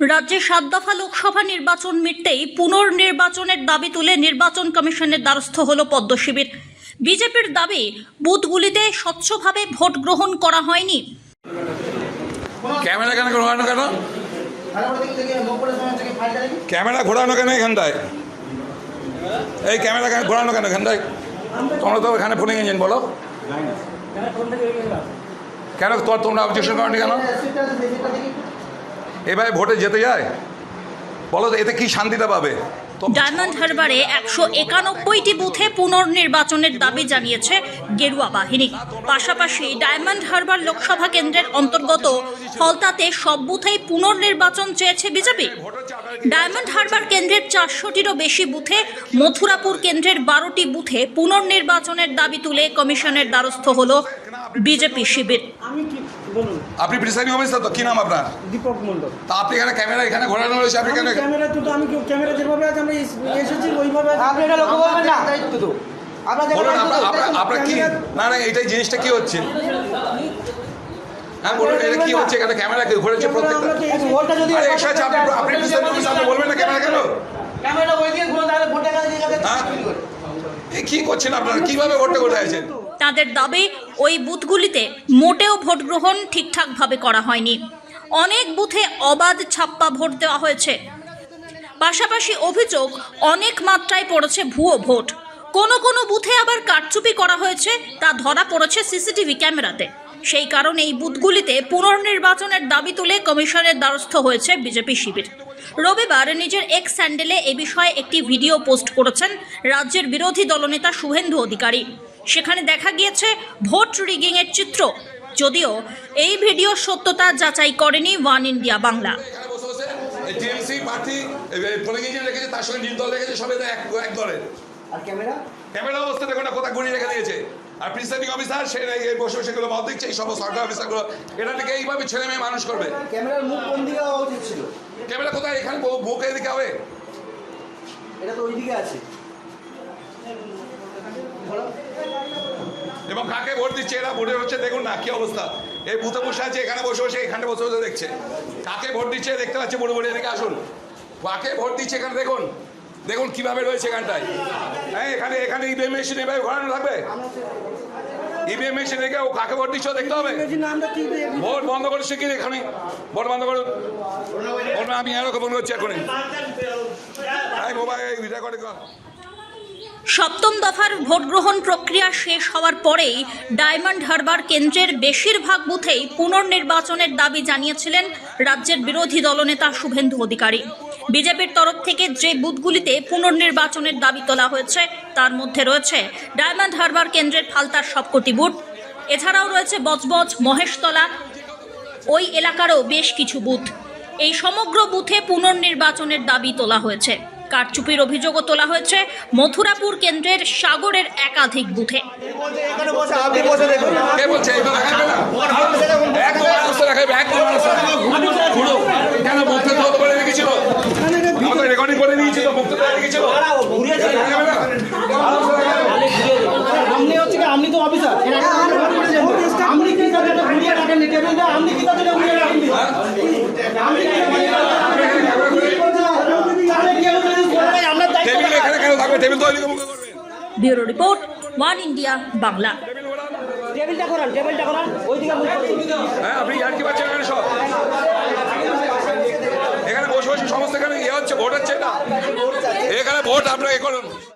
রাজ্যে সাত দফা লোকসভা নির্বাচন মিটতেই পুনর্নির্বাচনের দাবি তুলে নির্বাচন কমিশনের দ্বারস্থ হল পদ্ম শিবির। বিজেপির দাবি, বুথগুলিতে স্বচ্ছভাবে ভোট গ্রহণ করা হয়নি। ক্যামেরা কেন ঘোরানো কেন? ক্যামেরা ঘোরানো কেন এখানটায় এই ক্যামেরা কেন ঘোরানো কেন এখানটায় তোমরা তো এখানে ফোনে ইঞ্জিন বলো। কেন তোমরা অবজেকশন করনি কেন? এভাবে ভোটে যেতে যায়? বলো এতে কি শান্তিটা পাবে? ডায়মন্ড হারবারে একশো একানব্বইটি বুথে পুনর্নির্বাচনের দাবি জানিয়েছে গেরুয়া বাহিনী। পাশাপাশি ডায়মন্ড হারবার লোকসভা কেন্দ্রের অন্তর্গত ফলতাতে সব বুথেই পুনর্নির্বাচন চেয়েছে বিজেপি। ডায়মন্ড হারবার কেন্দ্রের চারশোটিরও বেশি বুথে মথুরাপুর কেন্দ্রের বারোটি বুথে পুনর্নির্বাচনের দাবি তুলে কমিশনের দ্বারস্থ হল বিজেপি শিবির। আপনি প্রিসাইডিং অফিসার তো কি নাম আপনার? দীপক মন্ডল তা আপনি এখানে ক্যামেরা এখানে ঘোরানো রয়েছে আপনি কেন ক্যামেরা তো আমি ক্যামেরা যেভাবে আছে আমরা এসেছি ওইভাবে আপনি এটা লক্ষ্য করবেন না। দায়িত্ব তো। বলুন আপনার। আপনার- আপনার কি না না এইটাই জিনিসটা কি হচ্ছে? হ্যাঁ বলুন এটা কি হচ্ছে এখানে? ক্যামেরা কি ঘুরেছে ক্যামেরা প্রত্যেকটা? আপনি আপনি প্রেসিডেন্ট অফিস বলবেন না ক্যামেরা কেন? ক্যামেরাটা ওই দিকে ঘুরো তাহলে ভোটের কাছে হ্যাঁ? এই কি করছেন? আপনারা? কীভাবে ভোটটা করে আছেন তাদের দাবি, ওই বুথগুলিতে মোটেও ভোট গ্রহণ ঠিকঠাকভাবে করা হয়নি। অনেক বুথে অবাধ ছাপ্পা ভোট দেওয়া হয়েছে। পাশাপাশি অভিযোগ, অনেক মাত্রায় পড়েছে ভুয়ো ভোট। কোনো কোনো বুথে আবার কারচুপি করা হয়েছে, তা ধরা পড়েছে সিসিটিভি ক্যামেরাতে। সেই কারণে এই বুথগুলিতে পুনর্নির্বাচনের দাবি তুলে কমিশনের দ্বারস্থ হয়েছে বিজেপি শিবির। রবিবার নিজের এক্স স্যান্ডেলে এ বিষয়ে একটি ভিডিও পোস্ট করেছেন রাজ্যের বিরোধী দলনেতা শুভেন্দু অধিকারী। সেখানে দেখা গিয়েছে ভোট রিগিং এর চিত্র। যদিও এই ভিডিও সত্যতা যাচাই করেনি ওয়ান ইন্ডিয়া বাংলা। টিএমসি রেখেছে তার সঙ্গে নির্দল রেখেছে সবাই এক এক দলের আর ক্যামেরা? ক্যামেরা অবস্থা দেখো না কোথায় গুড়িয়ে রেখে দিয়েছে। আর প্রিসাইডিং অফিসার সে এই বসে বসে গুলো মত দিচ্ছে এই সব সরকার অফিসারগুলো এটা থেকে এইভাবে ছেলে মেয়ে মানুষ করবে। ক্যামেরার মুখ কোন দিকে হওয়া উচিত ছিল? ক্যামেরা কোথায়? এখানে বুকে এদিকে হবে। এটা তো ওইদিকে আছে। এবং কাকে ভোট দিচ্ছে এরা ভোটে হচ্ছে দেখুন না কি অবস্থা। এই বুথে বসে আছে এখানে বসে বসে এখানে বসে বসে দেখছে। কাকে ভোট দিচ্ছে দেখতে পাচ্ছে বুড়ো বুড়ি এদিকে আসুন। কাকে ভোট দিচ্ছে এখানে দেখুন। দেখুন কীভাবে রয়েছে এখানটায়। হ্যাঁ এখানে এখানে ইভিএম মেশিন এভাবে ঘোরানো থাকবে। ইভিএম মেশিন রেখে ও কাকে ভোট দিচ্ছে দেখতে হবে। ভোট বন্ধ করে শিখি এখানে ভোট বন্ধ করুন। ভোট আমি এরকম বন্ধ করছি এখনই। এই মোবাইল রেকর্ডিং কর। সপ্তম দফার ভোট গ্রহণ প্রক্রিয়া শেষ হওয়ার পরেই ডায়মন্ড হারবার কেন্দ্রের বেশিরভাগ বুথেই পুনর্নির্বাচনের দাবি জানিয়েছিলেন রাজ্যের বিরোধী দলনেতা শুভেন্দু অধিকারী। বিজেপির তরফ থেকে যে বুথগুলিতে পুনর্নির্বাচনের দাবি তোলা হয়েছে, তার মধ্যে রয়েছে ডায়মন্ড হারবার কেন্দ্রের ফালতার সবকটি বুথ। এছাড়াও রয়েছে বজবজ, মহেশতলা, ওই এলাকারও বেশ কিছু বুথ। এই সমগ্র বুথে পুনর্নির্বাচনের দাবি তোলা হয়েছে। কারচুপির অভিযোগও তোলা হয়েছে মথুরাপুর কেন্দ্রের সাগরের একাধিক বুথে। তো রেকর্ডিং করে রেখেছিল। আপনি অফিসার আপনি কি কাজে ঘুরিয়ে রাখেন টেবিলটা আপনি কি কাজে ঘুরিয়ে রাখেন আপনি কি আমরা টেবিল এখানে কেন থাকবে টেবিল তৈরি bureau report one India Bangla. টেবিলটা করান টেবিলটা করান ওইদিকে হ্যাঁ আপনি আর কি পাচ্ছেন এখানে সব? এখানে বসে বসে সমস্ত এখানে ইয়ে হচ্ছে ভোট হচ্ছে না। এখানে ভোট আপনাকে করুন।